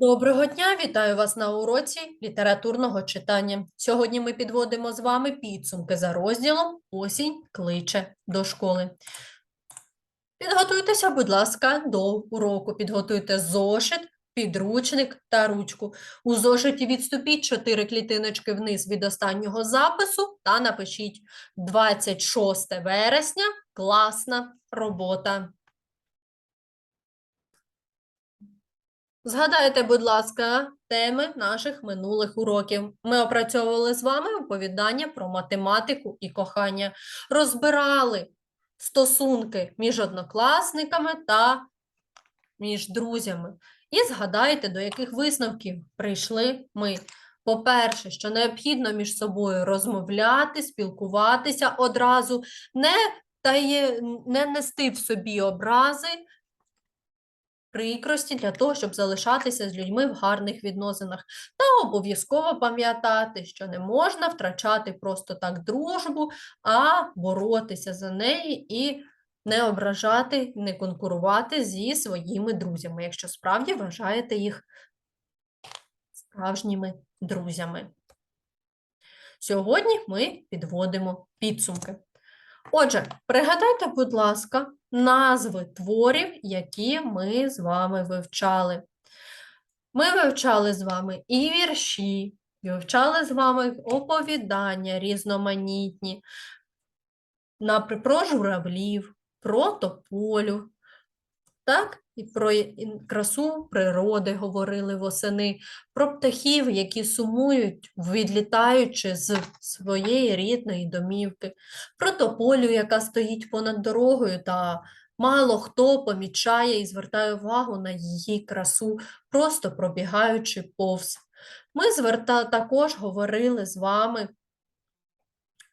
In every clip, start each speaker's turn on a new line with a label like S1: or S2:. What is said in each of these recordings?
S1: Доброго дня, вітаю вас на уроці літературного читання. Сьогодні ми підводимо з вами підсумки за розділом Осінь кличе до школи. Підготуйтеся, будь ласка, до уроку. Підготуйте зошит, підручник та ручку. У зошиті відступіть 4 клітиночки вниз від останнього запису та напишіть 26 вересня. Класна робота. Згадайте, будь ласка, теми наших минулих уроків. Ми опрацьовували з вами оповідання про математику і кохання, розбирали стосунки між однокласниками та між друзями. І згадайте, до яких висновків прийшли ми. По-перше, що необхідно між собою розмовляти, спілкуватися одразу, не, тає, не нести в собі образи, прикрості для того, щоб залишатися з людьми в гарних відносинах. Та обов'язково пам'ятати, що не можна втрачати просто так дружбу, а боротися за неї і не ображати, не конкурувати зі своїми друзями, якщо справді вважаєте їх справжніми друзями. Сьогодні ми підводимо підсумки. Отже, пригадайте, будь ласка, назви творів, які ми з вами вивчали. Ми вивчали з вами і вірші, вивчали з вами оповідання різноманітні, про журавлів, про тополю, так? І про красу природи говорили восени, про птахів, які сумують, відлітаючи з своєї рідної домівки, про тополю, яка стоїть понад дорогою, та мало хто помічає і звертає увагу на її красу, просто пробігаючи повз. Ми зверта... також говорили з вами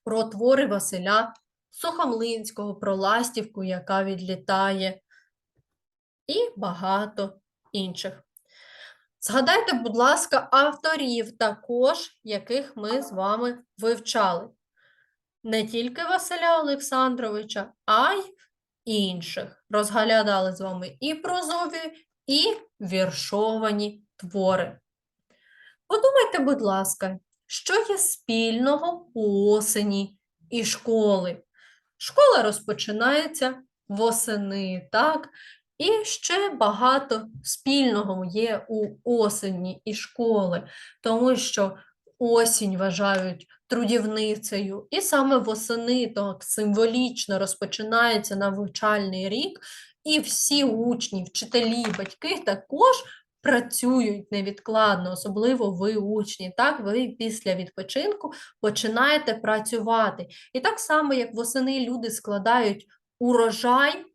S1: про твори Василя Сухомлинського, про ластівку, яка відлітає, і багато інших. Згадайте, будь ласка, авторів також, яких ми з вами вивчали. Не тільки Василя Олександровича, а й інших. Розглядали з вами і прозові, і віршовані твори. Подумайте, будь ласка, що є спільного у осені і школи? Школа розпочинається восени, так? І ще багато спільного є у осені і школи, тому що осінь вважають трудівницею, і саме восени так символічно розпочинається навчальний рік, і всі учні, вчителі, батьки також працюють невідкладно, особливо ви учні. Так, ви після відпочинку починаєте працювати. І так само, як восени люди складають урожай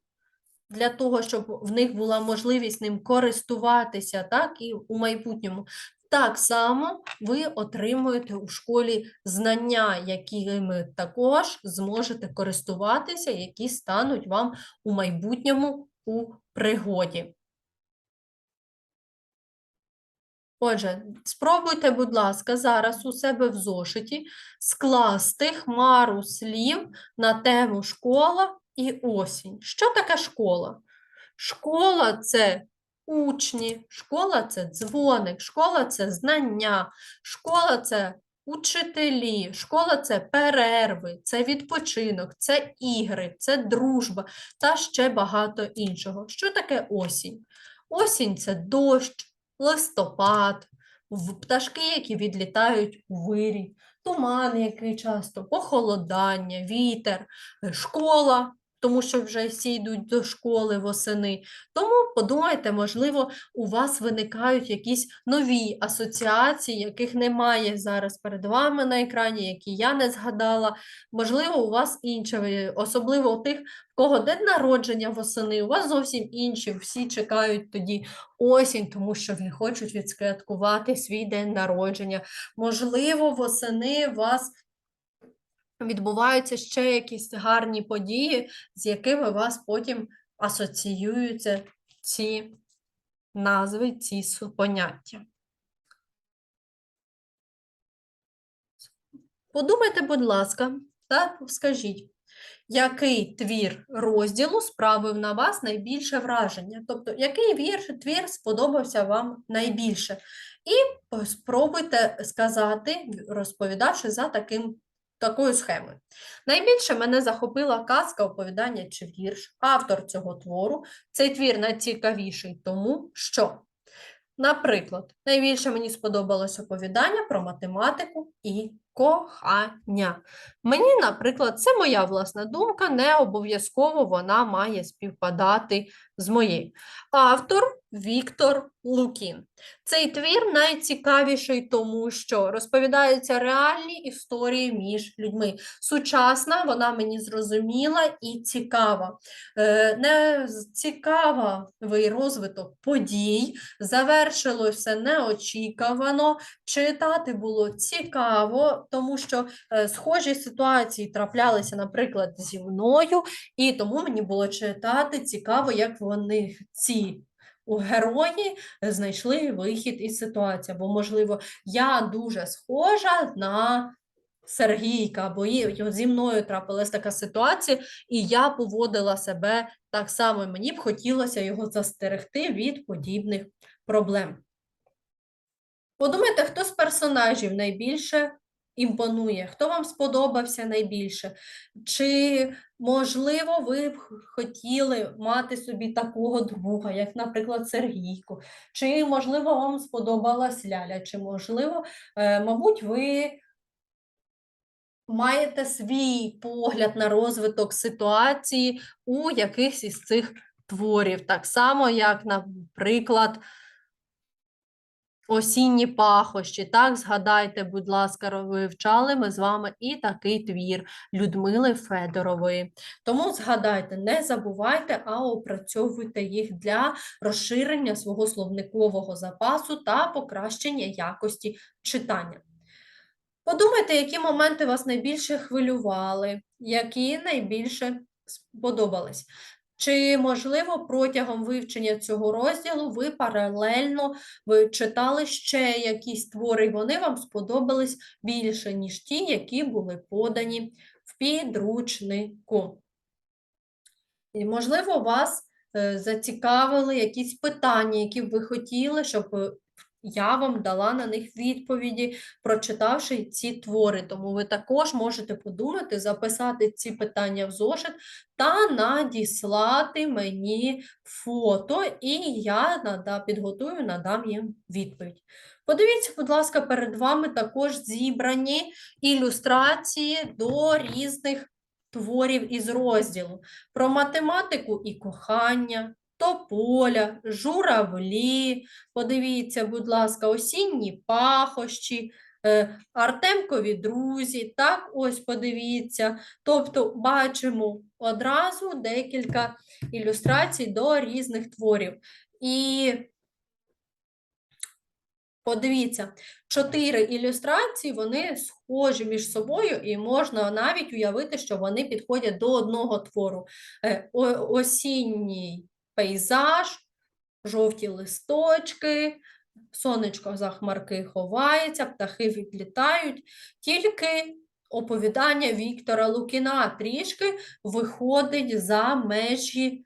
S1: для того, щоб в них була можливість ним користуватися, так, і у майбутньому. Так само ви отримуєте у школі знання, якими також зможете користуватися, які стануть вам у майбутньому у пригоді. Отже, спробуйте, будь ласка, зараз у себе в зошиті скласти хмару слів на тему школа і осінь. Що таке школа? Школа це учні, школа це дзвоник, школа це знання, школа це учителі, школа це перерви, це відпочинок, це ігри, це дружба та ще багато іншого. Що таке осінь? Осінь це дощ, листопад, пташки, які відлітають у вирій, туман, який часто, похолодання, вітер, школа, тому що вже всі йдуть до школи восени. Тому подумайте, можливо, у вас виникають якісь нові асоціації, яких немає зараз перед вами на екрані, які я не згадала. Можливо, у вас інше, особливо у тих, в кого день народження восени, у вас зовсім інші, всі чекають тоді осінь, тому що вони хочуть відсвяткувати свій день народження. Можливо, восени вас відбуваються ще якісь гарні події, з якими вас потім асоціюються ці назви, ці поняття. Подумайте, будь ласка, та скажіть, Який твір розділу справив на вас найбільше враження? Тобто, який вірш, твір сподобався вам найбільше? І спробуйте сказати, розповідавши за таким, такою схемою. Найбільше мене захопила казка, оповідання чи вірш, автор цього твору. Цей твір найцікавіший тому, що, наприклад, найбільше мені сподобалось оповідання про математику і кохання. Мені, наприклад, це моя власна думка, не обов'язково вона має співпадати з моєю. Автор Віктор Лукін. Цей твір найцікавіший, тому що розповідаються реальні історії між людьми. Сучасна, вона мені зрозуміла і цікава. Е, Не цікавий розвиток подій, завершилося неочікувано. Читати було цікаво, тому що е, схожі ситуації траплялися, наприклад, зі мною, і тому мені було читати цікаво, як вони ці у герої знайшли вихід із ситуації. Бо, можливо, я дуже схожа на Сергійка, бо зі мною трапилась така ситуація, і я поводила себе так само. Мені б хотілося його застерегти від подібних проблем. Подумайте, хто з персонажів найбільше імпонує, хто вам сподобався найбільше? Чи, можливо, ви б хотіли мати собі такого друга, як, наприклад, Сергійко? Чи, можливо, вам сподобалась Ляля? Чи, можливо, е, мабуть, ви маєте свій погляд на розвиток ситуації у якихось із цих творів, так само, як, наприклад, Осінні пахощі, так, згадайте, будь ласка, вивчали ми з вами і такий твір Людмили Федорової. Тому згадайте, не забувайте, а опрацьовуйте їх для розширення свого словникового запасу та покращення якості читання. Подумайте, які моменти вас найбільше хвилювали, які найбільше сподобались. Чи, можливо, протягом вивчення цього розділу ви паралельно ви читали ще якісь твори, і вони вам сподобались більше, ніж ті, які були подані в підручнику. І, можливо, вас е, зацікавили якісь питання, які б ви хотіли, щоб е, я вам дала на них відповіді, прочитавши ці твори. Тому ви також можете подумати, записати ці питання в зошит та надіслати мені фото, і я нада, підготую, надам їм відповідь. Подивіться, будь ласка, перед вами також зібрані ілюстрації до різних творів із розділу про математику і кохання, тополя, журавлі. Подивіться, будь ласка, осінні пахощі, е, Артемкові друзі. Так, ось подивіться. Тобто бачимо одразу декілька ілюстрацій до різних творів. І Подивіться, чотири ілюстрації, вони схожі між собою, і можна навіть уявити, що вони підходять до одного твору. Е, Осінній пейзаж, жовті листочки, сонечко за хмарки ховається, птахи відлітають. Тільки оповідання Віктора Лукіна трішки виходить за межі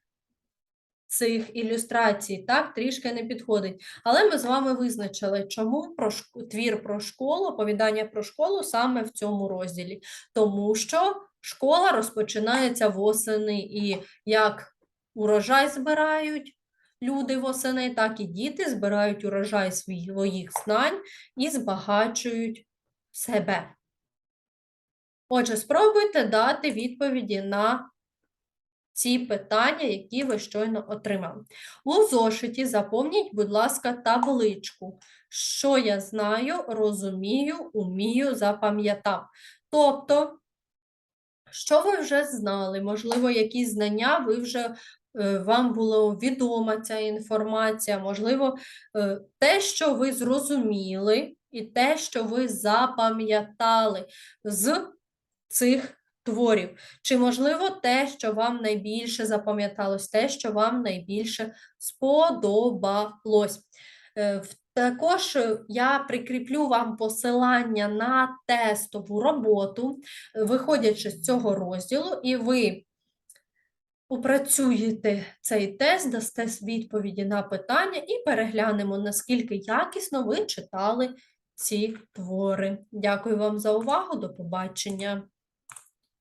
S1: цих ілюстрацій, так, трішки не підходить. Але ми з вами визначили, чому про шк- твір про школу, оповідання про школу саме в цьому розділі. Тому що школа розпочинається восени, і як урожай збирають люди восени, так і діти збирають урожай своїх знань і збагачують себе. Отже, спробуйте дати відповіді на ці питання, які ви щойно отримали. У зошиті заповніть, будь ласка, табличку. Що я знаю, розумію, умію, запам'ятав. Тобто, що ви вже знали, можливо, якісь знання ви вже вам було відома ця інформація, можливо, е, те, що ви зрозуміли, і те, що ви запам'ятали з цих творів. Чи, можливо, те, що вам найбільше запам'яталось, те, що вам найбільше сподобалось. Е, Також е, я прикріплю вам посилання на тестову роботу, е, виходячи з цього розділу, і ви опрацюєте цей тест, дасте відповіді на питання і переглянемо, наскільки якісно ви читали ці твори. Дякую вам за увагу. До побачення.